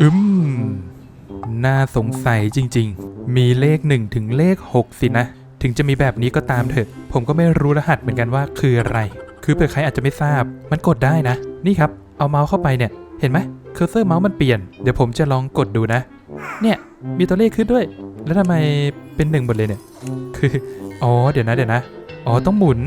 อืม น่าสงสัยจริง ๆ มีเลข 1 ถึงเลข 6 สินะ ถึงจะมีแบบนี้ก็ตามเถอะ ผมก็ไม่รู้รหัสเหมือนกันว่าคืออะไร คือเผื่อใครอาจจะไม่ทราบ มันกดได้นะ นี่ครับ เอาเมาส์เข้าไปเนี่ย เห็นไหมเคอร์เซอร์เมาส์มันเปลี่ยน เดี๋ยวผมจะลองกดดูนะ เนี่ย มีตัวเลขขึ้นด้วย แล้วทำไมเป็นหนึ่งหมดเลยเนี่ย คือ อ๋อ เดี๋ยวนะ เดี๋ยวนะ อ๋อ ต้องหมุน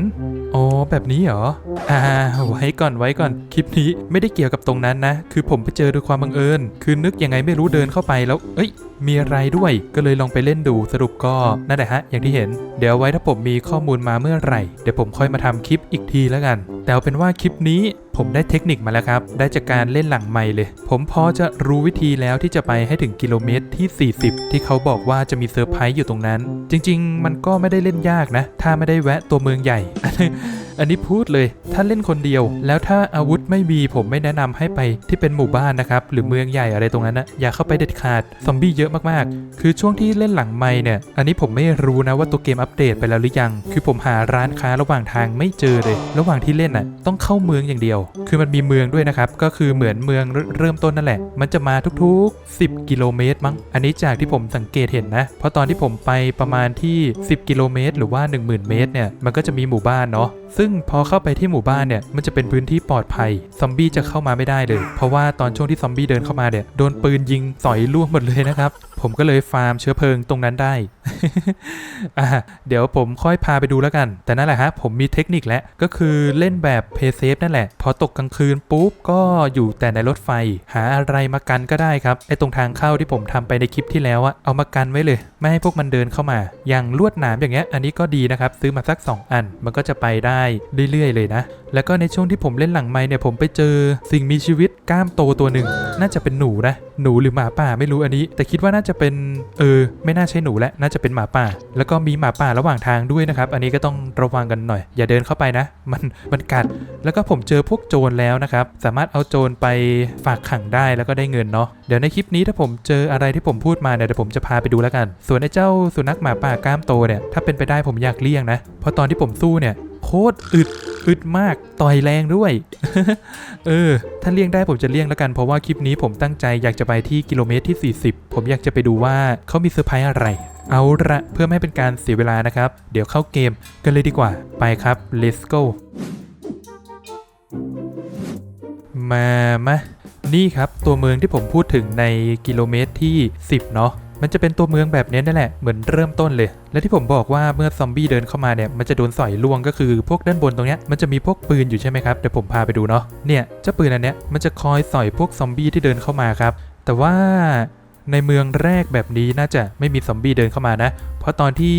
อ๋อแบบนี้เหรอ อ่า ไว้ก่อนไว้ก่อน คลิปนี้ไม่ได้เกี่ยวกับตรงนั้นนะ คือผมไปเจอโดยความบังเอิญ คือนึกยังไงไม่รู้เดินเข้าไปแล้ว เอ้ย มีอะไรด้วย ก็เลยลองไปเล่นดูสรุปก็ นั่นแหละฮะ อย่างที่เห็น เดี๋ยวไว้ถ้าผมมีข้อมูลมาเมื่อไหร่ เดี๋ยวผมค่อยมาทำคลิปอีกทีแล้วกัน แต่เอาเป็นว่าคลิปนี้ผมได้เทคนิคมาแล้วครับ ได้จากการเล่นหลังไม่เลย ผมพอจะรู้วิธีแล้วที่จะไปให้ถึงกิโลเมตรที่ 40 ที่เขาบอกว่าจะมีเซอร์ไพรส์อยู่ตรงนั้น จริง ๆ มันก็ไม่ได้เล่นยากนะ ถ้าไม่ได้แวะตัวเมืองใหญ่ Yeah. อันนี้พูดเลย ถ้าเล่นคนเดียว แล้วถ้าอาวุธไม่มีผมไม่แนะนำให้ไปที่เป็นหมู่บ้านนะครับ หรือเมืองใหญ่อะไรตรงนั้นนะอย่าเข้าไปเด็ดขาด ซอมบี้เยอะมากๆ คือช่วงที่เล่นหลังไม่เนี่ย อันนี้ผมไม่รู้นะว่าตัวเกมอัปเดตไปแล้วหรือยัง คือผมหาร้านค้าระหว่างทางไม่เจอเลย ระหว่างที่เล่นน่ะต้องเข้าเมืองอย่างเดียว คือมันมีเมืองด้วยนะครับ ก็คือเหมือนเมืองเริ่มต้นนั่นแหละ มันจะมาทุกๆ 10 กิโลเมตรมั้ง อันนี้จากที่ผมสังเกตเห็นนะ เพราะตอนที่ผมไปประมาณที่ 10 กิโลเมตร หรือว่า 10,000 เมตรเนี่ย มันก็จะมีหมู่บ้านเนาะซึ่ึ่งพอเข้าไปที่หมู่บ้านเนี่ยมันจะเป็นพื้นที่ปลอดภัย ซอมบี้จะเข้ามาไม่ได้เลย เพราะว่าตอนช่วงที่ซอมบี้เดินเข้ามาเนี่ยโดนปืนยิงสอยล่วงหมดเลยนะครับ ผมก็เลยฟาร์มเชื้อเพลิงตรงนั้นได้อะเดี๋ยวผมค่อยพาไปดูแล้วกัน แต่นั่นแหละฮะผมมีเทคนิคแล้วก็คือเล่นแบบเพย์เซฟนั่นแหละ พอตกกลางคืนปุ๊บก็อยู่แต่ในรถไฟ หาอะไรมากันก็ได้ครับไอตรงทางเข้าที่ผมทำไปในคลิปที่แล้วอะเอามากันไว้เลย ไม่ให้พวกมันเดินเข้ามา อย่างลวดหนามอย่างเงี้ย อันนี้ก็ดีนะครับ ซื้อมาสัก 2 อัน มันก็จะไปได้เรื่อยๆเลยนะ แล้วก็ในช่วงที่ผมเล่นหลังไม้เนี่ยผมไปเจอสิ่งมีชีวิตก้ามโตตัวหนึ่งน่าจะเป็นหนูนะหนูหรือหมาป่าไม่รู้อันนี้ แต่คิดว่าน่าจะเป็นเออไม่น่าใช่หนูและน่าจะเป็นหมาป่า แล้วก็มีหมาป่าระหว่างทางด้วยนะครับ อันนี้ก็ต้องระวังกันหน่อย อย่าเดินเข้าไปนะ มันมันกัด แล้วก็ผมเจอพวกโจรแล้วนะครับ สามารถเอาโจรไปฝากขังได้แล้วก็ได้เงินเนาะเดี๋ยวในคลิปนี้ถ้าผมเจออะไรที่ผมพูดมาเนี่ยเดี๋ยวผมจะพาไปดูแล้วกัน ส่วนไอ้เจ้าสุนัขหมาป่ากล้ามโตเนี่ยถ้าเป็นไปได้ผมอยากเลี่ยงนะเพราะตอนที่ผมสู้เนี่ย โคตรอึดอึดมากต่อยแรงด้วย เออ ถ้าเลี่ยงได้ผมจะเลี่ยงแล้วกัน เพราะว่าคลิปนี้ผมตั้งใจอยากจะไปที่กิโลเมตรที่ 40 ผมอยากจะไปดูว่าเขามีเซอร์ไพรส์อะไร เอาละเพื่อไม่ให้เป็นการเสียเวลานะครับ เดี๋ยวเข้าเกมกันเลยดีกว่า ไปครับ let's go มามานี่ครับ ตัวเมืองที่ผมพูดถึงในกิโลเมตรที่ 10 เนาะ มันจะเป็นตัวเมืองแบบนี้นั่นแหละ เหมือนเริ่มต้นเลย และที่ผมบอกว่าเมื่อซอมบี้เดินเข้ามาเนี่ย มันจะโดนสอยล่วงก็คือพวกด้านบนตรงเนี้ย มันจะมีพวกปืนอยู่ใช่ไหมครับ เดี๋ยวผมพาไปดูเนาะ เนี่ย เจ้าปืนอันเนี้ย มันจะคอยสอยพวกซอมบี้ที่เดินเข้ามาครับ แต่ว่าในเมืองแรกแบบนี้น่าจะไม่มีซอมบี้เดินเข้ามานะ เพราะตอนที่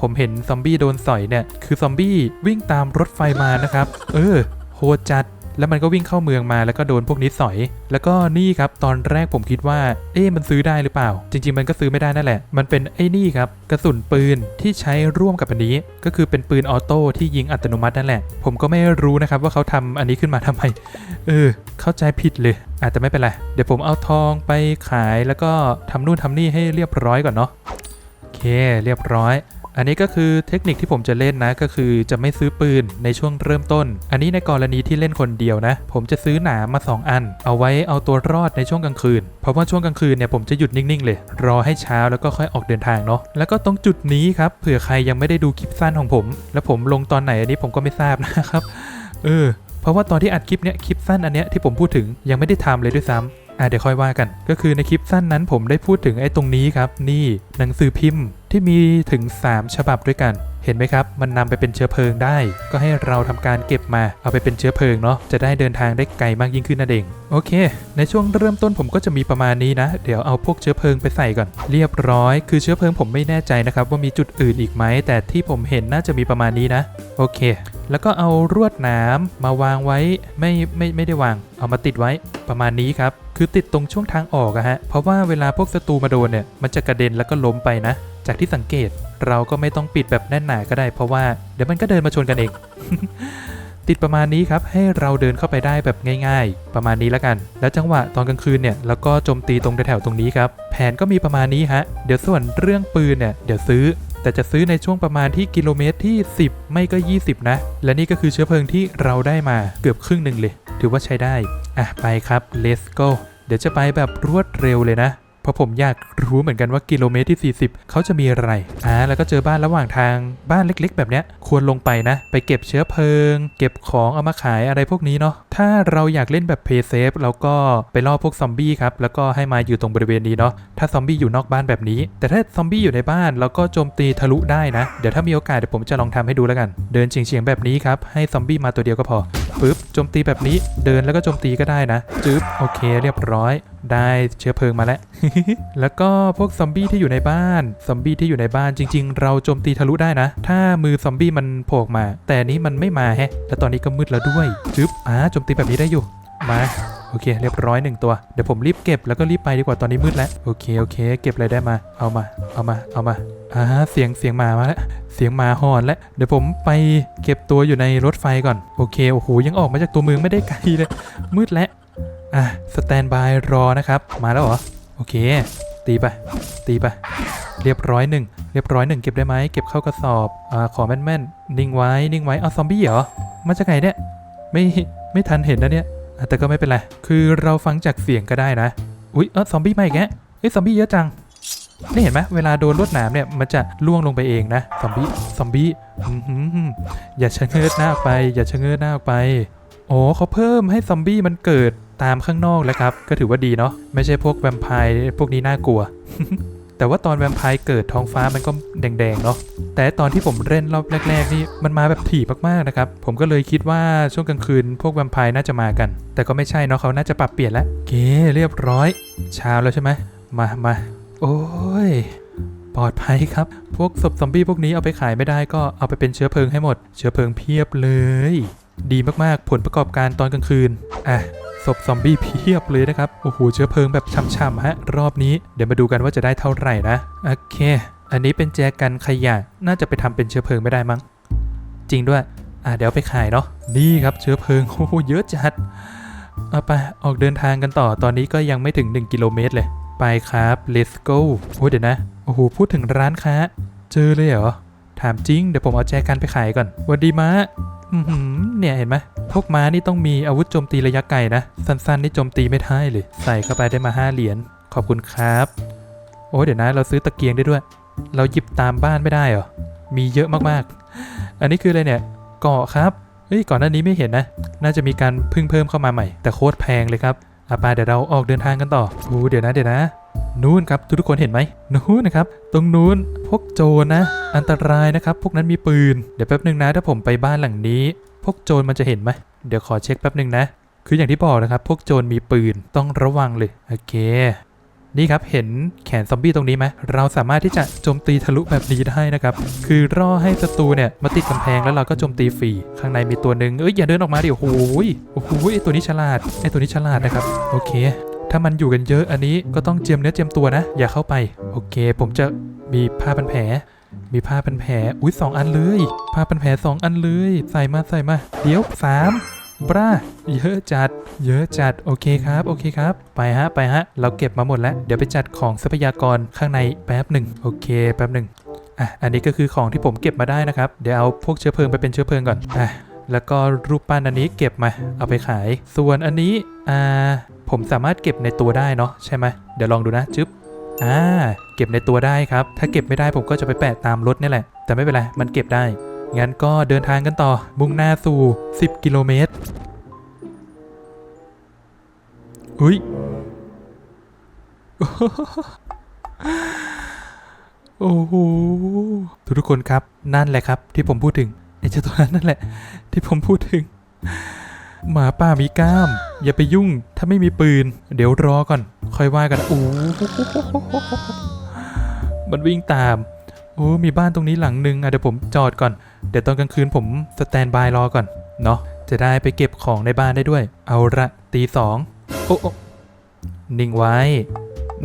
ผมเห็นซอมบี้โดนสอยเนี่ย คือซอมบี้วิ่งตามรถไฟมานะครับ เออ โหดจัด แล้วมันก็วิ่งเข้าเมืองมาแล้วก็โดนพวกนี้สอย แล้วก็นี่ครับตอนแรกผมคิดว่า เอ๊ะมันซื้อได้หรือเปล่า จริง ๆ มันก็ซื้อไม่ได้นั่นแหละ มันเป็นไอ้นี่ครับกระสุนปืนที่ใช้ร่วมกับอันนี้ ก็คือเป็นปืนออโต้ที่ยิงอัตโนมัตินั่นแหละ ผมก็ไม่รู้นะครับว่าเขาทำอันนี้ขึ้นมาทำไม เออ เข้าใจผิดเลยอาจจะไม่เป็นไร เดี๋ยวผมเอาทองไปขายแล้วก็ทำนู่นทำนี่ให้เรียบร้อยก่อนเนาะโอเค เรียบร้อย อันนี้ก็คือเทคนิคที่ผมจะเล่นนะก็คือจะไม่ซื้อปืนในช่วงเริ่มต้น อันนี้ในกรณีที่เล่นคนเดียวนะ ผมจะซื้อหนามมา 2 อัน เอาไว้เอาตัวรอดในช่วงกลางคืน เพราะว่าช่วงกลางคืนเนี่ยผมจะหยุดนิ่งๆเลย รอให้เช้าแล้วก็ค่อยออกเดินทางเนาะแล้วก็ตรงจุดนี้ครับเผื่อใครยังไม่ได้ดูคลิปสั้นของผม แล้วผมลงตอนไหนอันนี้ผมก็ไม่ทราบนะครับเออเพราะว่าตอนที่อัดคลิปเนี้ยคลิปสั้นอันเนี้ยที่ผมพูดถึงยังไม่ได้ทำเลยด้วยซ้ำอะเดี๋ยวค่อยว่ากัน ก็คือในคลิปสั้นนั้นผมได้พูดถึงไอ้ตรงนี้ครับ นี่หนังสือพิมพ์ ที่มีถึง 3 ฉบับด้วยกัน เห็นไหมครับ มันนำไปเป็นเชื้อเพลิงได้ ก็ให้เราทำการเก็บมาเอาไปเป็นเชื้อเพลิงเนาะจะได้เดินทางได้ไกลมากยิ่งขึ้นนั่นเองโอเค ในช่วงเริ่มต้นผมก็จะมีประมาณนี้นะ เดี๋ยวเอาพวกเชื้อเพลิงไปใส่ก่อน เรียบร้อย คือเชื้อเพลิงผมไม่แน่ใจนะครับว่ามีจุดอื่นอีกไหมแต่ที่ผมเห็นน่าจะมีประมาณนี้นะ โอเค แล้วก็เอารวดหนามมาวางไว้ไม่ไม่ไม่ได้วาง เอามาติดไว้ประมาณนี้ครับคือติดตรงช่วงทางออกอะฮะเพราะว่าเวลาพวกศัตรูมาโดนเนี่ยมันจะกระเด็นแล้วก็ล้มไปนะ จากที่สังเกตเราก็ไม่ต้องปิดแบบแน่นหนาก็ได้เพราะว่าเดี๋ยวมันก็เดินมาชนกันเอง ติดประมาณนี้ครับให้เราเดินเข้าไปได้แบบง่าย ๆ ประมาณนี้แล้วกัน แล้วจังหวะตอนกลางคืนเนี่ยแล้วก็โจมตีตรงแถวตรงนี้ครับแผนก็มีประมาณนี้ฮะเดี๋ยวส่วนเรื่องปืนเนี่ยเดี๋ยวซื้อแต่จะซื้อในช่วงประมาณที่กิโลเมตรที่ 10 ไม่ก็ 20 นะ และนี่ก็คือเชื้อเพลิงที่เราได้มาเกือบครึ่งหนึ่งเลย ถือว่าใช้ได้ อะ ไปครับ let's go เดี๋ยวจะไปแบบรวดเร็วเลยนะ เพราะผมอยากรู้เหมือนกันว่ากิโลเมตรที่ 40 เขาจะมีอะไร อ่า แล้วก็เจอบ้านระหว่างทาง บ้านเล็กๆ แบบเนี้ย ควรลงไปนะ ไปเก็บเชื้อเพลิง เก็บของเอามาขายอะไรพวกนี้เนาะ ถ้าเราอยากเล่นแบบเพย์เซฟเราก็ไปล่อพวกซอมบี้ครับ แล้วก็ให้มาอยู่ตรงบริเวณนี้เนาะ ถ้าซอมบี้อยู่นอกบ้านแบบนี้ แต่ถ้าซอมบี้อยู่ในบ้านเราก็โจมตีทะลุได้นะ เดี๋ยวถ้ามีโอกาสเดี๋ยวผมจะลองทำให้ดูแล้วกัน เดินเฉียงๆแบบนี้ครับ ให้ซอมบี้มาตัวเดียวก็พอปึ๊บ โจมตีแบบนี้ เดินแล้วก็โจมตีก็ได้นะ จึ๊บ โอเค เรียบร้อย ได้เชื้อเพลิงมาแล้ว แล้วก็พวกซอมบี้ที่อยู่ในบ้าน ซอมบี้ที่อยู่ในบ้านจริง ๆ เราโจมตีทะลุได้นะ ถ้ามือซอมบี้มันโผล่มา แต่นี้มันไม่มาแฮะ แล้วตอนนี้ก็มืดแล้วด้วยจึ๊บอ่าโจมตีแบบนี้ได้อยู่ มาโอเคเรียบร้อยหนึ่งตัว เดี๋ยวผมรีบเก็บแล้วก็รีบไปดีกว่าตอนนี้มืดแล้ว โอเคโอเค เก็บอะไรได้มา เอามา เอามา เอามาอ่าเสียงเสียงหมามาแล้ว เสียงหมาหอนแล้ว เดี๋ยวผมไปเก็บตัวอยู่ในรถไฟก่อน โอเคโอ้โหยังออกมาจากตัวเมืองไม่ได้ไกลเลย มืดแล้ว อะสแตนบายรอนะครับ มาแล้วเหรอ โอเค ตีไป ตีไป เรียบร้อยหนึ่งเรียบร้อยหนึ่งเก็บได้ไหมเก็บเข้ากระสอบอ่าขอแม่นๆ นิ่งไว้ นิ่งไว้ เอาซอมบี้เหรอ มาจากไหนเนี่ย ไม่ ไม่ทันเห็นนะเนี่ย แต่ก็ไม่เป็นไร คือเราฟังจากเสียงก็ได้นะ อุ๊ยเออซอมบี้มาอีกแกเอ้ยซอมบี้เยอะจังนี่เห็นไหมเวลาโดนลวดหนามเนี่ยมันจะล่วงลงไปเองนะซอมบี้ซอมบี้อื้อหือย่าชะเง้อหน้าออกไป อย่าชะเง้อหน้าออกไปโอ้เขาเพิ่มให้ซอมบี้มันเกิด ตามข้างนอกแล้วครับ ก็ถือว่าดีเนาะไม่ใช่พวกแวมไพร์พวกนี้น่ากลัว แต่ว่าตอนแวมไพร์เกิดท้องฟ้ามันก็แดงๆเนาะแต่ตอนที่ผมเล่นรอบแรก ๆ นี่มันมาแบบถี่มากๆนะครับ ผมก็เลยคิดว่าช่วงกลางคืนพวกแวมไพร์น่าจะมากัน แต่ก็ไม่ใช่เนาะเขาน่าจะปรับเปลี่ยนแล้วเคเรียบร้อยเช้าแล้วใช่ไหมมามาโอ้ยปลอดภัยครับ พวกศพซอมบี้พวกนี้เอาไปขายไม่ได้ก็เอาไปเป็นเชื้อเพลิงให้หมด เชื้อเพลิงเพียบเลย ดีมากๆ ผลประกอบการตอนกลางคืน อะศพซอมบี้เพียบเลยนะครับ โอ้โห เชื้อเพลิงแบบช่ำๆฮะ รอบนี้เดี๋ยวมาดูกันว่าจะได้เท่าไหร่นะ โอเค อันนี้เป็นแจกันขยะ น่าจะไปทำเป็นเชื้อเพลิงไม่ได้มั้ง จริงด้วย อะเดี๋ยวไปขายเนาะ นี่ครับเชื้อเพลิง โอ้โห เยอะจัด เอาไป ออกเดินทางกันต่อ ตอนนี้ก็ยังไม่ถึง 1 กิโลเมตรเลย ไปครับ let's go โอ้เดี๋ยวนะ โอ้โห พูดถึงร้านค้า เจอเลยเหรอ ถามจริง เดี๋ยวผมเอาแจกันไปขายก่อนวันดีม้า เนี่ยเห็นไหมพวกม้านี่ต้องมีอาวุธโจมตีระยะไกลนะ สั้นๆนี่โจมตีไม่ได้เลย ใส่เข้าไปได้มา5เหรียญขอบคุณครับ โอ้ยเดี๋ยวนะเราซื้อตะเกียงได้ด้วย เราหยิบตามบ้านไม่ได้เหรอมีเยอะมากๆ อันนี้คืออะไรเนี่ยเกาะครับเฮ้ยก่อนหน้านี้ไม่เห็นนะ น่าจะมีการพึ่งเพิ่มเข้ามาใหม่ แต่โคตรแพงเลยครับ อะไปเดี๋ยวเราออกเดินทางกันต่อโอ้เดี๋ยวนะเดี๋ยวนะ นู้นครับทุกทุกคนเห็นไหมนู้นนะครับ ตรงนู้นพวกโจรนะ อันตรายนะครับ พวกนั้นมีปืน เดี๋ยวแป๊บหนึ่งนะ ถ้าผมไปบ้านหลังนี้ พวกโจรมันจะเห็นไหมเดี๋ยวขอเช็คแป๊บหนึ่งนะ คืออย่างที่บอกนะครับ พวกโจรมีปืนต้องระวังเลย โอเค นี่ครับเห็นแขนซอมบี้ตรงนี้ไหมเราสามารถที่จะโจมตีทะลุแบบนี้ได้นะครับ คือรอให้ศัตรูเนี่ยมาติดกำแพงแล้วเราก็โจมตีฟรีข้างในมีตัวหนึ่งเอ้ยอย่าเดินออกมาดิโอ้โหยโอ้โหยไอตัวนี้ฉลาดไอตัวนี้ฉลาดนะครับโอเค ถ้ามันอยู่กันเยอะอันนี้ก็ต้องเจียมเนื้อเจียมตัวนะ อย่าเข้าไปโอเค ผมจะมีผ้าพันแผลมีผ้าพันแผลอุ้ยสองอันเลย ผ้าพันแผลสองอันเลย ใส่มาใส่มา เดี๋ยวสาม บราเยอะจัด เยอะจัด โอเคครับ โอเคครับ ไปฮะ ไปฮะ เราเก็บมาหมดแล้ว เดี๋ยวไปจัดของทรัพยากรข้างในแป๊บหนึ่ง โอเค แป๊บหนึ่งอะ อันนี้ก็คือของที่ผมเก็บมาได้นะครับ เดี๋ยวเอาพวกเชื้อเพลิงไปเป็นเชื้อเพลิงก่อน อะ แล้วก็รูปปั้นอันนี้เก็บมา เอาไปขาย ส่วนอันนี้ อ่า ผมสามารถเก็บในตัวได้เนาะใช่ไหมเดี๋ยวลองดูนะจึ๊บ อ่า เก็บในตัวได้ครับ ถ้าเก็บไม่ได้ผมก็จะไปแปะตามรถนี่แหละ แต่ไม่เป็นไร มันเก็บได้ งั้นก็เดินทางกันต่อ มุ่งหน้าสู่ 10 กิโลเมตร อุ้ย โอ้โห ทุกๆคนครับ นั่นแหละครับ ที่ผมพูดถึงไอ้เจ้าตัวนั้นนั่นแหละ ที่ผมพูดถึง หมาป่ามีกล้าม อย่าไปยุ่ง ถ้าไม่มีปืน เดี๋ยวรอก่อน ค่อยว่ากัน โอ้โหมันวิ่งตาม โอ้มีบ้านตรงนี้หลังหนึ่งอะเดี๋ยวผมจอดก่อน เดี๋ยวตอนกลางคืนผมสแตนบายรอก่อน เนาะ จะได้ไปเก็บของในบ้านได้ด้วย เอาละตีสองโอ้โอนิ่งไว้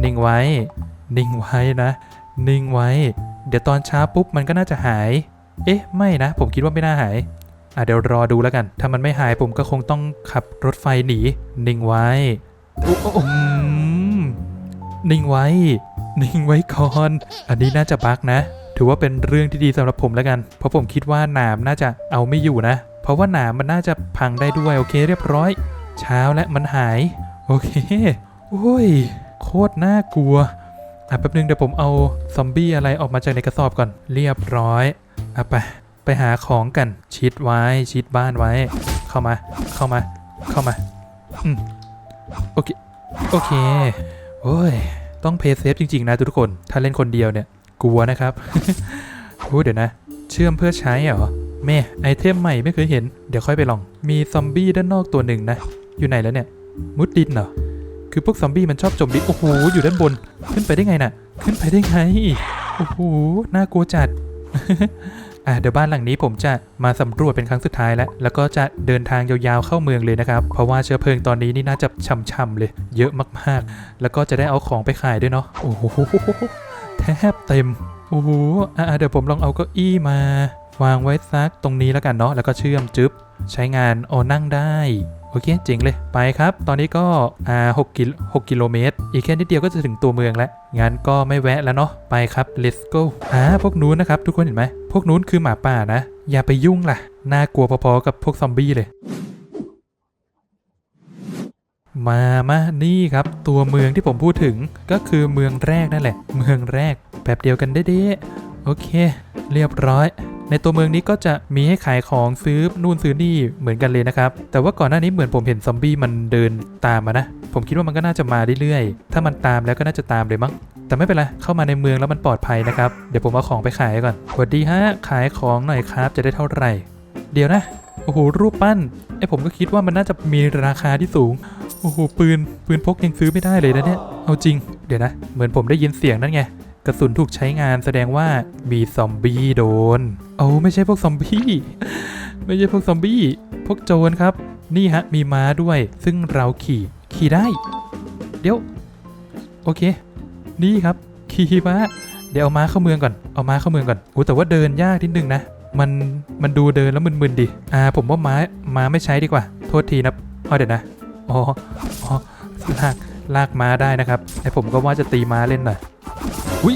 นิ่งไว้ นิ่งไว้นะ นิ่งไว้ เดี๋ยวตอนเช้าปุ๊บมันก็น่าจะหาย เอ๊ะ ไม่นะ ผมคิดว่าไม่น่าหาย อะเดี๋ยวรอดูแล้วกัน ถ้ามันไม่หายผมก็คงต้องขับรถไฟหนี นิ่งไว้โอ้นิ่งไว้ นิ่งไว้ก่อน อันนี้น่าจะบักนะ ถือว่าเป็นเรื่องที่ดีสำหรับผมแล้วกัน เพราะผมคิดว่าหนามน่าจะเอาไม่อยู่นะ เพราะว่าหนามมันน่าจะพังได้ด้วยโอเคเรียบร้อย เช้าและมันหาย โอเค โอ้ย โคตรน่ากลัว อะแป๊บนึงเดี๋ยวผมเอาซอมบี้อะไรออกมาจากในกระสอบก่อน เรียบร้อย อะไป ไปหาของกัน ชิดไว้ ชิดบ้านไว้ เข้ามา เข้ามา เข้ามา อืม โอเค โอเค โอ้ย ต้องเพย์เซฟจริง ๆ นะทุกคน ถ้าเล่นคนเดียวเนี่ย กลัวนะครับโอ้เดี๋ยวนะ เชื่อมเพื่อใช้เหรอ แม่ไอเทมใหม่ไม่เคยเห็น เดี๋ยวค่อยไปลอง มีซอมบี้ด้านนอกตัวหนึ่งนะ อยู่ไหนแล้วเนี่ย มุดดินเหรอ คือพวกซอมบี้มันชอบจมดิน โอ้โห อยู่ด้านบน ขึ้นไปได้ไงน่ะ ขึ้นไปได้ไง โอ้โห น่ากลัวจัด อะเดี๋ยวบ้านหลังนี้ผมจะมาสำรวจเป็นครั้งสุดท้ายแล้ว แล้วก็จะเดินทางยาวๆเข้าเมืองเลยนะครับ เพราะว่าเชื้อเพลิงตอนนี้นี่น่าจะช่ำๆเลย เยอะมากๆ แล้วก็จะได้เอาของไปขายด้วยเนาะ โอ้โห แทบเต็ม โอ้โห อะเดี๋ยวผมลองเอาเก้าอี้มาวางไว้ซักตรงนี้แล้วกันเนาะ แล้วก็เชื่อมจึ๊บ ใช้งานโอนั่งได้ โอเคเจ๋งเลยไปครับ ตอนนี้ก็อ่า6กิโล6กิโลเมตร อีกแค่นิดเดียวก็จะถึงตัวเมืองแล้วงั้นก็ไม่แวะแล้วเนาะไปครับ let's go อ่าพวกนู้นนะครับ ทุกคนเห็นไหมพวกนู้นคือหมาป่านะ อย่าไปยุ่งล่ะ น่ากลัวพอๆกับพวกซอมบี้เลย มามานี่ครับ ตัวเมืองที่ผมพูดถึงก็คือเมืองแรกนั่นแหละ เมืองแรกแบบเดียวกันเด้ๆโอเค เรียบร้อย ในตัวเมืองนี้ก็จะมีให้ขายของซื้อนู่นซื้อนี่เหมือนกันเลยนะครับ แต่ว่าก่อนหน้านี้เหมือนผมเห็นซอมบี้มันเดินตามมานะ ผมคิดว่ามันก็น่าจะมาเรื่อยๆ ถ้ามันตามแล้วก็น่าจะตามเลยมั้ง แต่ไม่เป็นไร เข้ามาในเมืองแล้วมันปลอดภัยนะครับ เดี๋ยวผมเอาของไปขายก่อนสวัสดีฮะ ขายของหน่อยครับ จะได้เท่าไหร่ เดี๋ยวนะ โอ้โห รูปปั้น ไอผมก็คิดว่ามันน่าจะมีราคาที่สูง โอ้โห ปืน ปืนพกยังซื้อไม่ได้เลยนะเนี่ย เอาจริง เดี๋ยวนะ เหมือนผมได้ยินเสียงนั่นไง กระสุนถูกใช้งานแสดงว่ามีซอมบี้โดนเอาไม่ใช่พวกซอมบี้ ไม่ใช่พวกซอมบี้ พวกโจรครับ นี่ฮะมีม้าด้วย ซึ่งเราขี่ขี่ได้ เดี๋ยว โอเค นี่ครับ ขี่ม้า เดี๋ยวเอาม้าเข้าเมืองก่อน เอาม้าเข้าเมืองก่อนโอ้แต่ว่าเดินยากนิดนึงนะ มันมันดูเดินแล้วมึนๆดิ อ่า ผมว่าม้าม้าไม่ใช้ดีกว่า โทษทีนะอ๋อเดี๋ยวนะอ๋ออ๋อลากลากม้าได้นะครับไอผมก็ว่าจะตีม้าเล่นหน่อย อุ้ย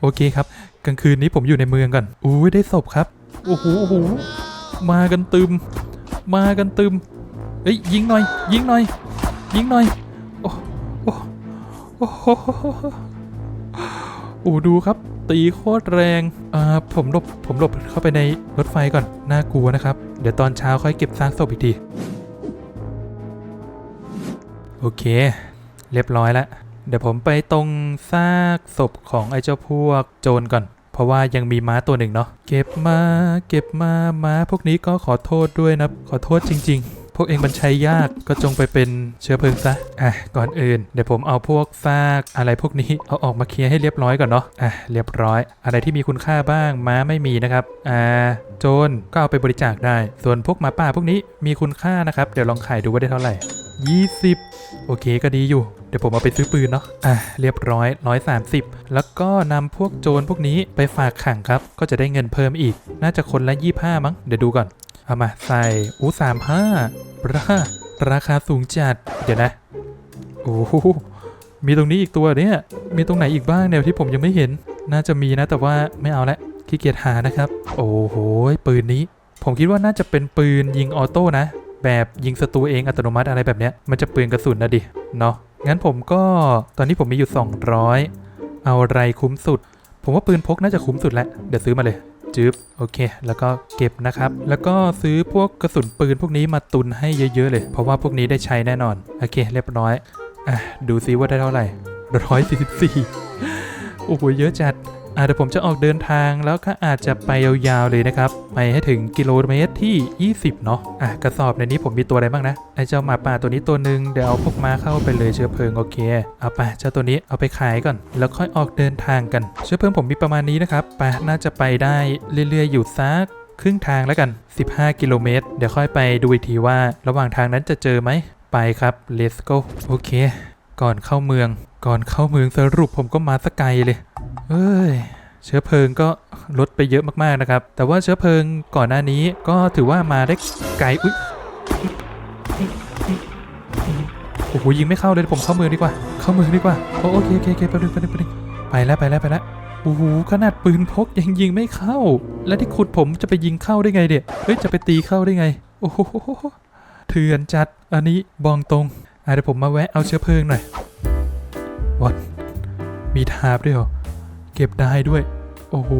โอเคครับ กลางคืนนี้ผมอยู่ในเมืองก่อนอุ้ยได้ศพครับ โอ้โหโอ้โหมากันตึม มากันตึมเอ้ยยิงหน่อย ยิงหน่อย ยิงหน่อย โอ้โอ้โอ้โหโอ้ดูครับ ตีโคตรแรงอ่าผมหลบผมหลบเข้าไปในรถไฟก่อน น่ากลัวนะครับ เดี๋ยวตอนเช้าค่อยเก็บซากศพอีกที โอเค เรียบร้อยแล้ว เดี๋ยวผมไปตรงซากศพของไอ้เจ้าพวกโจรก่อน เพราะว่ายังมีม้าตัวหนึ่งเนาะเก็บมาเก็บมาม้าพวกนี้ก็ขอโทษด้วยนะ ขอโทษจริง ๆพวกเองมันใช้ยากก็จงไปเป็นเชื้อเพลิงซะ อะ ก่อนอื่น เดี๋ยวผมเอาพวกซากอะไรพวกนี้เอาออกมาเคลียร์ให้เรียบร้อยก่อนเนาะ อะ เรียบร้อย อะไรที่มีคุณค่าบ้างม้าไม่มีนะครับ อ่า โจรก็เอาไปบริจาคได้ ส่วนพวกหมาป่าพวกนี้มีคุณค่านะครับ เดี๋ยวลองขายดูว่าได้เท่าไหร่ 20 โอเคก็ดีอยู่ ดี๋ยวผมเอาไปซื้อปืนเนาะอะเรียบร้อย130แล้วก็นำพวกโจรพวกนี้ไปฝากขังครับ ก็จะได้เงินเพิ่มอีก น่าจะคนละ25มั้งเดี๋ยวดูก่อนเอามาใส่อู้สามห้าราราคาสูงจัดเดี๋ยวนะโอ้โหมีตรงนี้อีกตัวเนี่ยมีตรงไหนอีกบ้างเนี่ยที่ผมยังไม่เห็น น่าจะมีนะแต่ว่าไม่เอาละขี้เกียจหานะครับ โอ้โหปืนนี้ ผมคิดว่าน่าจะเป็นปืนยิงออโต้นะ แบบยิงศัตรูเองอัตโนมัติอะไรแบบเนี้ยมันจะเปลืองกระสุนนะดิเนาะ งั้นผมก็ตอนนี้ผมมีอยู่ 200 เอาอะไรคุ้มสุด ผมว่าปืนพกน่าจะคุ้มสุดแล้วเดี๋ยวซื้อมาเลยจึ๊บโอเค แล้วก็เก็บนะครับ แล้วก็ซื้อพวกกระสุนปืนพวกนี้มาตุนให้เยอะๆเลย เพราะว่าพวกนี้ได้ใช้แน่นอน โอเค เรียบร้อยอะดูซิว่าได้เท่าไหร่ร้อยสี่สิบสี่โอ้โหเยอะจัด อะเดี๋ยวผมจะออกเดินทางแล้วก็อาจจะไปยาวๆเลยนะครับ ไปให้ถึงกิโลเมตรที่ 20 เนาะอะกระสอบในนี้ผมมีตัวอะไรบ้างนะ ไอ้เจ้าหมาป่าตัวนี้ตัวหนึ่งเดี๋ยวเอาพวกมาเข้าไปเลยเชื้อเพลิงโอเค เอาไปเจ้าตัวนี้เอาไปขายก่อน แล้วค่อยออกเดินทางกัน เชื้อเพลิงผมมีประมาณนี้นะครับไปน่าจะไปได้เรื่อยๆอยู่สักครึ่งทางแล้วกัน 15 กิโลเมตร เดี๋ยวค่อยไปดูอีกทีว่า ระหว่างทางนั้นจะเจอไหม ไปครับ let's go โอเค ก่อนเข้าเมือง ก่อนเข้าเมืองสรุปผมก็มาสกไกลเลยเอ้ยเชื้อเพลิงก็ลดไปเยอะมากๆนะครับ แต่ว่าเชื้อเพลิงก่อนหน้านี้ก็ถือว่ามาได้ไกลอุ๊ยโอ้โหยิงไม่เข้าเลยผมเข้าเมืองดีกว่า เข้าเมืองดีกว่าโอเคโอเคโอเคแป๊บนึงแป๊บนึงแป๊บนึงไปแล้วไปแล้วไปแล้วโอ้โหขนาดปืนพกยังยิงไม่เข้า แล้วที่ขุดผมจะไปยิงเข้าได้ไงเดี๋ยเฮ้ยจะไปตีเข้าได้ไง โอ้โหถถื่อนจัดอันนี้บองตรงอะเดี๋ยวผมมาแวะเอาเชื้อเพลิงหน่อย วัดมีทาบด้วยเหรอ เก็บได้ด้วย โอ้โห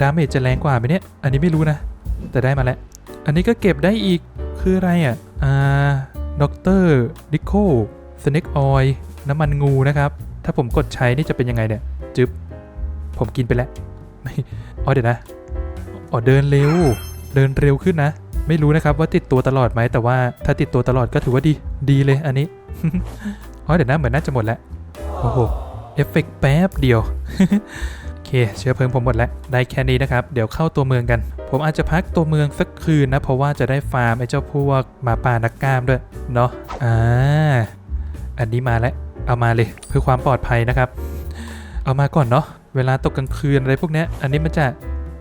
ดาเมจจะแรงกว่าไหมเนี่ย อันนี้ไม่รู้นะ แต่ได้มาแล้ว อันนี้ก็เก็บได้อีก คืออะไรอะ อ่าด็อกเตอร์ดิโคสเน็กออยน้ำมันงูนะครับ ถ้าผมกดใช้นี่จะเป็นยังไงเนี่ย จึ๊บ ผมกินไปแล้ว ไม่อ๋อเดี๋ยวนะ อ๋อเดินเร็ว เดินเร็วขึ้นนะ ไม่รู้นะครับว่าติดตัวตลอดไหม แต่ว่าถ้าติดตัวตลอดก็ถือว่าดี ดีเลยอันนี้ อ๋อเดี๋ยวนะเหมือนน่าจะหมดแล้ว โอ้โห เอฟเฟกต์แป๊บเดียว โอเค เชื้อเพลิงผมหมดแล้ว ได้แค่นี้นะครับ เดี๋ยวเข้าตัวเมืองกัน ผมอาจจะพักตัวเมืองสักคืนนะ เพราะว่าจะได้ฟาร์มไอ้เจ้าพวกหมาป่านักกล้ามด้วย เนาะอ่า อันนี้มาแล้ว เอามาเลยเพื่อความปลอดภัยนะครับ เอามาก่อนเนาะ เวลาตกกลางคืนอะไรพวกเนี้ยอันนี้มันจะ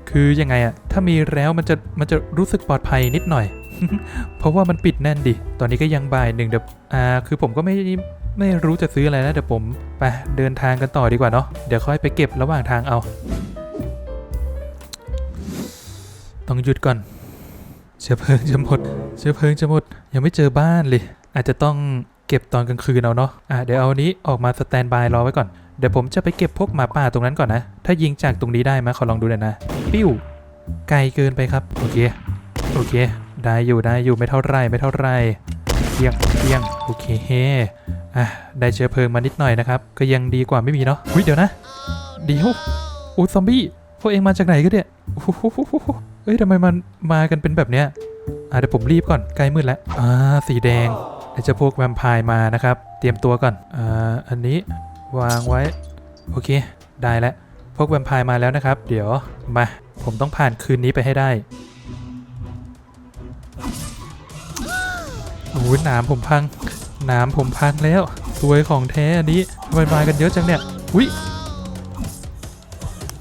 คือยังไงอะถ้ามีแล้วมันจะ มันจะรู้สึกปลอดภัยนิดหน่อยเพราะว่ามันปิดแน่นดิ ตอนนี้ก็ยังบ่ายหนึ่งเดี๋ยว อ่า คือผมก็ไม่ ไม่รู้จะซื้ออะไรแล้วเดี๋ยวผมไปเดินทางกันต่อดีกว่าเนาะเดี๋ยวค่อยไปเก็บระหว่างทางเอา ต้องหยุดก่อน เชื้อเพลิงจะหมด เชื้อเพลิงจะหมด ยังไม่เจอบ้านเลย อาจจะต้องเก็บตอนกลางคืนเอาเนาะอะเดี๋ยวเอาอันนี้ออกมาสแตนบายรอไว้ก่อน เดี๋ยวผมจะไปเก็บพวกหมาป่าตรงนั้นก่อนนะ ถ้ายิงจากตรงนี้ได้ไหมขอลองดูหน่อยนะ ปิ้ว ไกลเกินไปครับ โอเค โอเค ได้อยู่ได้อยู่ไม่เท่าไรไม่เท่าไรเที่ยงเที่ยง โอเค อะได้เชื้อเพลิงมานิดหน่อยนะครับ ก็ยังดีกว่าไม่มีเนาะอุ้ยเดี๋ยวนะเดี๋ยวโอ้ซอมบี้พวกเองมาจากไหนกันเนี่ยเอ้ยทำไมมันมากันเป็นแบบเนี้ยอะเดี๋ยวผมรีบก่อนใกล้มืดแล้วอ่าสีแดงเดี๋ยวจะพวกแวมไพร์มานะครับ เตรียมตัวก่อนอ่าอันนี้วางไว้ โอเค ได้แล้วพวกแวมไพร์มาแล้วนะครับ เดี๋ยวมา ผมต้องผ่านคืนนี้ไปให้ได้โอ้ยหนามผมพัง นามผมพังแล้วสวยของแท้อันนี้ทำไมมากันเยอะจังเนี่ยอุ้ย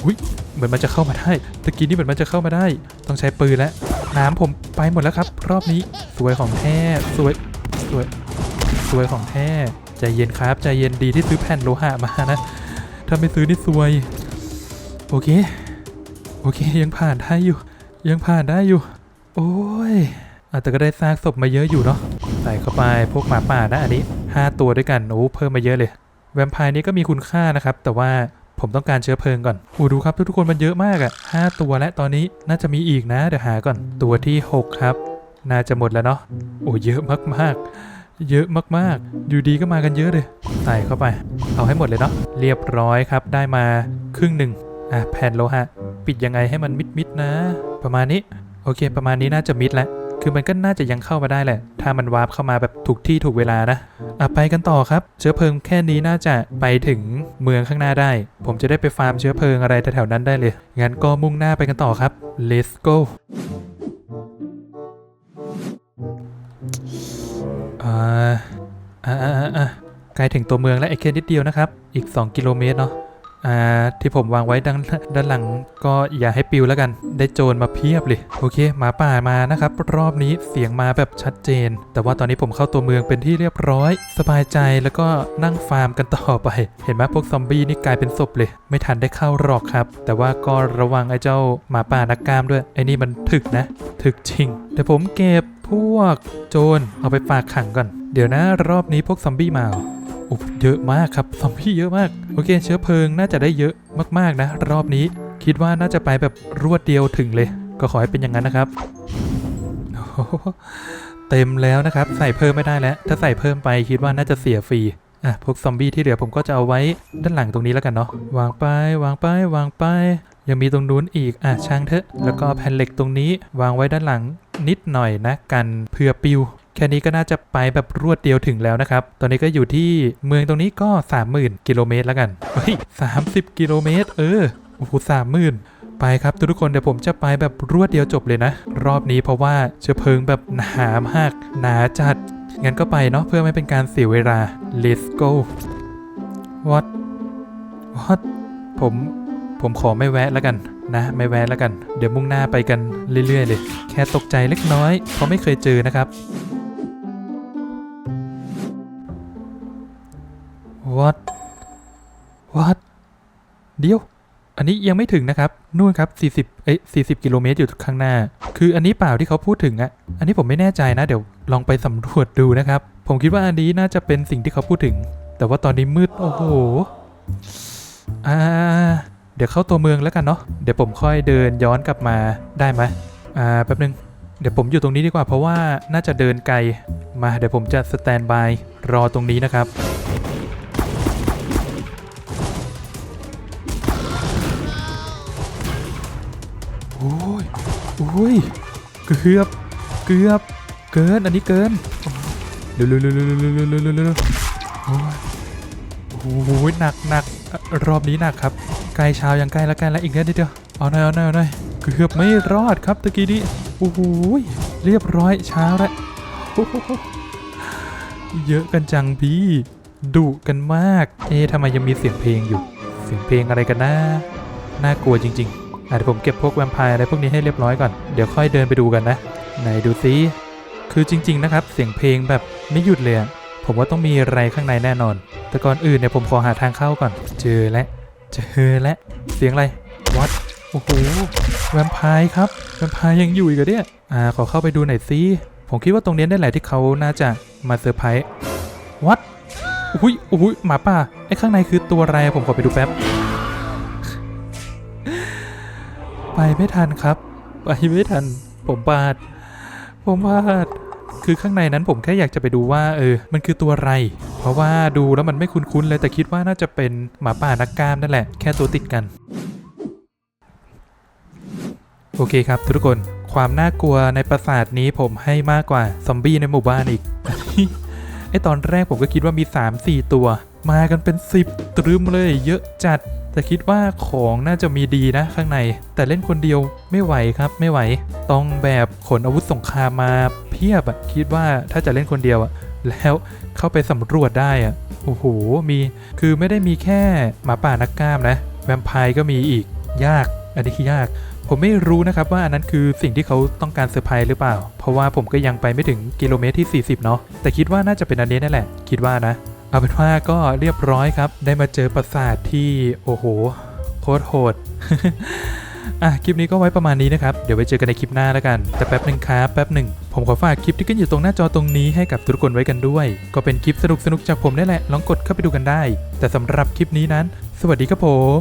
อุ้ยเหมือนมันจะเข้ามาได้ตะกี้นี่เหมือนมันจะเข้ามาได้ ต้องใช้ปืนแล้วนามผมไปหมดแล้วครับ รอบนี้สวยของแท้สวยสวยสวยของแท้ใจเย็นครับใจเย็นดีที่ซื้อแผ่นโลหะมานะถ้าไม่ซื้อนี่สวย โอเค โอเคยังผ่านได้อยู่ ยังผ่านได้อยู่ โอ้ย อาแต่ก็ได้ซากศพมาเยอะอยู่เนาะใส่เข้าไปพวกหมาป่านะอันนี้ 5 ตัวด้วยกันโอ้เพิ่มมาเยอะเลย แวมไพร์นี้ก็มีคุณค่านะครับ แต่ว่าผมต้องการเชื้อเพลิงก่อนโอ้ดูครับทุกๆคนมันเยอะมากอะ่ะ5ตัวและตอนนี้น่าจะมีอีกนะเดี๋ยวหาก่อนตัวที่ 6 ครับ น่าจะหมดแล้วเนาะโอ้เยอะมากๆ เยอะมากๆ อยู่ดีก็มากันเยอะเลย ใส่เข้าไป เอาให้หมดเลยเนาะเรียบร้อยครับได้มาครึ่งหนึ่งอะแผ่นโลหะ ปิดยังไงให้มันมิดๆนะ ประมาณนี้ โอเค ประมาณนี้น่าจะมิดแล้ว คือมันก็น่าจะยังเข้ามาได้แหละ ถ้ามันวาร์ปเข้ามาแบบถูกที่ถูกเวลานะอะไปกันต่อครับ เชื้อเพลิงแค่นี้น่าจะไปถึงเมืองข้างหน้าได้ ผมจะได้ไปฟาร์มเชื้อเพลิงอะไรแถวๆนั้นได้เลย งั้นก็มุ่งหน้าไปกันต่อครับ let's go อ่าอ่าอ่าอ่าอ่าใกล้ถึงตัวเมืองแล้วไอ้แค่นิดเดียวนะครับ อีก 2 กิโลเมตรเนาะ อ่าที่ผมวางไว้ด้านด้านหลังก็อย่าให้ปิวแล้วกัน ได้โจรมาเพียบเลยโอเคหมาป่ามานะครับ รอบนี้เสียงมาแบบชัดเจน แต่ว่าตอนนี้ผมเข้าตัวเมืองเป็นที่เรียบร้อย สบายใจแล้วก็นั่งฟาร์มกันต่อไป เห็นไหมพวกซอมบี้นี่กลายเป็นศพเลย ไม่ทันได้เข้าหรอกครับ แต่ว่าก็ระวังไอ้เจ้าหมาป่านักกามด้วยไอ้นี่มันถึกนะ ถึกจริงเดี๋ยวผมเก็บพวกโจรเอาไปฝากขังก่อน เดี๋ยวนะรอบนี้พวกซอมบี้มา โอ้เยอะมากครับซอมบี้เยอะมาก โอเค เชื้อเพลิงน่าจะได้เยอะมากๆนะ รอบนี้คิดว่าน่าจะไปแบบรวดเดียวถึงเลย ก็ขอให้เป็นอย่างนั้นนะครับเต็มแล้วนะครับ ใส่เพิ่มไม่ได้แล้ว ถ้าใส่เพิ่มไปคิดว่าน่าจะเสียฟรีอะพวกซอมบี้ที่เหลือผมก็จะเอาไว้ด้านหลังตรงนี้แล้วกันเนาะวางไปวางไปวางไป ยังมีตรงนู้นอีกอะช่างเถอะ แล้วก็แผ่นเหล็กตรงนี้ วางไว้ด้านหลังนิดหน่อยนะกันเพื่อปิว แค่นี้ก็น่าจะไปแบบรวดเดียวถึงแล้วนะครับ ตอนนี้ก็อยู่ที่เมืองตรงนี้ก็ 30,000 กิโลเมตรแล้วกัน เฮ้ย 30 กิโลเมตร เออ โอ้โหสามหมื่นไปครับทุกคนเดี๋ยวผมจะไปแบบรวดเดียวจบเลยนะ รอบนี้เพราะว่าเชื้อเพลิงแบบหนามาก หนาจัด งั้นก็ไปเนาะเพื่อไม่เป็นการเสียเวลา let's go what what ผมผมขอไม่แวะแล้วกันนะ ไม่แวะแล้วกัน เดี๋ยวมุ่งหน้าไปกันเรื่อยๆเลย แค่ตกใจเล็กน้อย เพราะไม่เคยเจอนะครับ what what เดี๋ยว อันนี้ยังไม่ถึงนะครับ นู่นครับ 40 เอ้ย40 กิโลเมตรอยู่ข้างหน้า คืออันนี้เปล่าที่เขาพูดถึงอะอันนี้ผมไม่แน่ใจนะ เดี๋ยวลองไปสำรวจดูนะครับ ผมคิดว่าอันนี้น่าจะเป็นสิ่งที่เขาพูดถึง แต่ว่าตอนนี้มืด โอ้โห อ่า เดี๋ยวเข้าตัวเมืองแล้วกันเนาะ เดี๋ยวผมค่อยเดินย้อนกลับมาได้ไหมอ่า แป๊บนึง เดี๋ยวผมอยู่ตรงนี้ดีกว่า เพราะว่าน่าจะเดินไกล มา เดี๋ยวผมจะสแตนบายรอตรงนี้นะครับ อ้ยเกือบเกือบเกินอันนี้เกินเร็วเร็วเร็วเร็วเร็วเร็วเร็วเร็วเร็วเร็วโอ้ยโอ้โหหนักหนักรอบนี้หนักครับใกล้เช้ายังใกล้แล้วใกล้แล้วอีกนิดเดียวเอาหน่อยเอาหน่อยเอาหน่อยเกือบไม่รอดครับตะกี้นี้โอ้โหเรียบร้อยเช้าแล้วเยอะกันจังพี่ดุกันมาก เอ๊ะทำไมยังมีเสียงเพลงอยู่ เสียงเพลงอะไรกันนะน่ากลัวจริง ๆ อะเดี๋ยวผมเก็บพวกแวมไพร์อะไรพวกนี้ให้เรียบร้อยก่อน เดี๋ยวค่อยเดินไปดูกันนะ ไหนดูซิ คือจริง ๆ นะครับ เสียงเพลงแบบไม่หยุดเลยอะผมว่าต้องมีอะไรข้างในแน่นอน แต่ก่อนอื่นเนี่ยผมขอหาทางเข้าก่อน เจอแล้วเจอแล้วเสียงอะไร วัด โอ้โห แวมไพร์ครับ แวมไพร์ยังอยู่อีกเหรอเนี่ย อ่า ขอเข้าไปดูหน่อยซิ ผมคิดว่าตรงนี้ได้แหละที่เขาน่าจะมาเซอร์ไพรส์ วัดอุ้ยอุ้ยหมาป่า ไอ้ข้างในคือตัวอะไร ผมขอไปดูแป๊บ ไปไม่ทันครับ ไปไม่ทัน ผมพลาด ผมพลาด คือข้างในนั้นผมแค่อยากจะไปดูว่า เออ มันคือตัวอะไร เพราะว่าดูแล้วมันไม่คุ้นๆเลยแต่คิดว่าน่าจะเป็นหมาป่านักกล้ามนั่นแหละ แค่ตัวติดกัน โอเคครับทุกคน ความน่ากลัวในปราสาทนี้ผมให้มากกว่าซอมบี้ในหมู่บ้านอีก ไอตอนแรกผมก็คิดว่ามี 3-4 ตัว มากันเป็น 10 ตรึมเลย เยอะจัด แต่คิดว่าของน่าจะมีดีนะข้างใน แต่เล่นคนเดียวไม่ไหวครับไม่ไหว ต้องแบบขนอาวุธสงครามมาเพียบอะคิดว่าถ้าจะเล่นคนเดียวอะแล้วเข้าไปสำรวจได้อะโอ้โหมีคือไม่ได้มีแค่หมาป่านักกล้ามนะ แวมไพร์ก็มีอีกยากอันนี้คือยากผมไม่รู้นะครับว่าอันนั้นคือสิ่งที่เขาต้องการเซอร์ไพรส์หรือเปล่า เพราะว่าผมก็ยังไปไม่ถึงกิโลเมตรที่ 40 เนาะแต่คิดว่าน่าจะเป็นอันนี้นั่นแหละ คิดว่านะ เอาเป็นว่าก็เรียบร้อยครับ ได้มาเจอปราสาทที่โอ้โหโคตรโหดอะคลิปนี้ก็ไว้ประมาณนี้นะครับ เดี๋ยวไว้เจอกันในคลิปหน้าแล้วกัน แต่แป๊บหนึ่งครับแป๊บหนึ่ง ผมขอฝากคลิปที่ขึ้นอยู่ตรงหน้าจอตรงนี้ให้กับทุกคนไว้กันด้วย ก็เป็นคลิปสนุกๆจากผมได้แหละ ลองกดเข้าไปดูกันได้ แต่สำหรับคลิปนี้นั้น สวัสดีครับผม